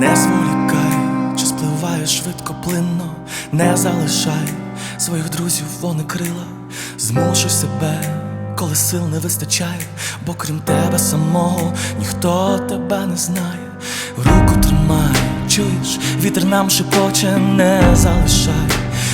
Не зволікай, чи пливає швидко плинно, не залишай своїх друзів, вони крила, змушуй себе, коли сил не вистачає, бо крім тебе самого ніхто тебе не знає. Руку тримай, чуєш, вітер нам шепоче, не залишай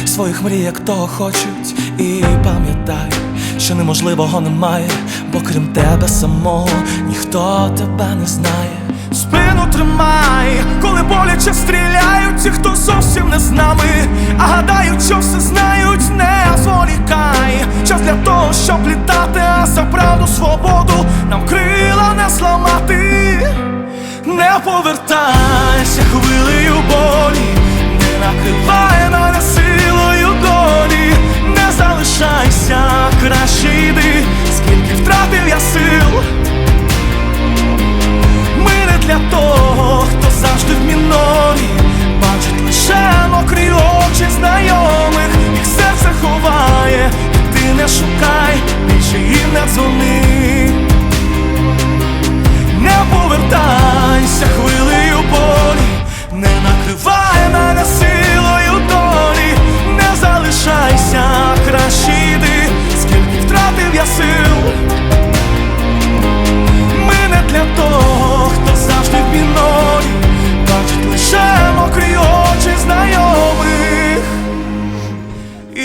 своїх мрій, як того хочуть, і пам'ятай що неможливого немає, бо крім тебе самого ніхто тебе не знає. Спину тримай, коли боляче стріляють, ті, хто зовсім не з нами, а гадають, що все знають, не зволікай. Час для того, щоб літати, а за правду свободу нам крила не зламати. Не повертайся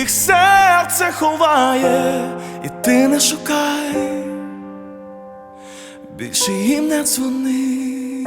їх серце ховає, і ти не шукай більше їм не дзвони.